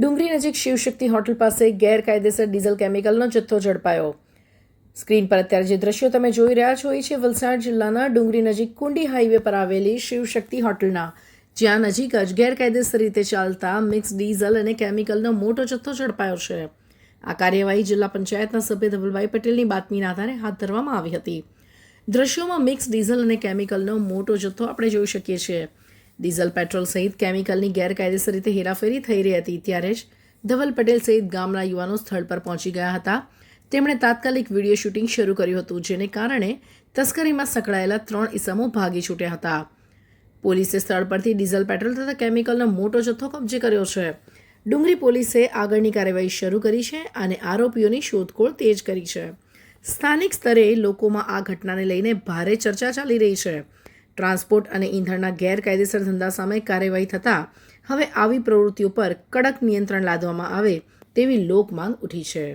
ડુંગરી નજીક શિવશક્તિ હોટલ પાસે ગેરકાયદેસર ડીઝલ કેમિકલનો જથ્થો ઝડપાયો. સ્ક્રીન પર અત્યારે જે દ્રશ્યો તમે જોઈ રહ્યા છો એ છે વલસાડ જિલ્લાના ડુંગરી નજીક કુંડી હાઈવે પર આવેલી શિવશક્તિ હોટલના. જ્યાં નજીક જ ગેરકાયદેસર રીતે ચાલતા મિક્સ ડીઝલ અને કેમિકલનો મોટો જથ્થો ઝડપાયો છે. આ કાર્યવાહી જિલ્લા પંચાયતના સભ્ય ધવલભાઈ પટેલની બાતમીના આધારે હાથ ધરવામાં આવી હતી. દ્રશ્યોમાં મિક્સ ડીઝલ અને કેમિકલનો મોટો જથ્થો આપણે જોઈ શકીએ છીએ. ડીઝલ પેટ્રોલ સહિત કેમિકલની ગેરકાયદેસર રીતે હેરાફેરી થઈ રહી હતી ત્યારે જ ધવલ પટેલ સહિત ગામના યુવાનો સ્થળ પર પહોંચી ગયા હતા. તેમણે તાત્કાલિક વીડિયો શૂટિંગ શરૂ કર્યું હતું, જેને કારણે તસ્કરીમાં સંકળાયેલા ત્રણ ઇસમો ભાગી છૂટ્યા હતા. પોલીસે સ્થળ પરથી ડીઝલ પેટ્રોલ તથા કેમિકલનો મોટો જથ્થો કબજે કર્યો છે. ડુંગરી પોલીસે આગળની કાર્યવાહી શરૂ કરી છે અને આરોપીઓની શોધખોળ તેજ કરી છે. સ્થાનિક સ્તરે લોકોમાં આ ઘટનાને લઈને ભારે ચર્ચા ચાલી રહી છે. ટ્રાન્સપોર્ટ અને ઈંધણના ગેરકાયદેસર ધંધા સામે કાર્યવાહી થતાં હવે આવી પ્રવૃત્તિઓ પર કડક નિયંત્રણ લાદવામાં આવે તેવી લોકમાંગ ઉઠી છે.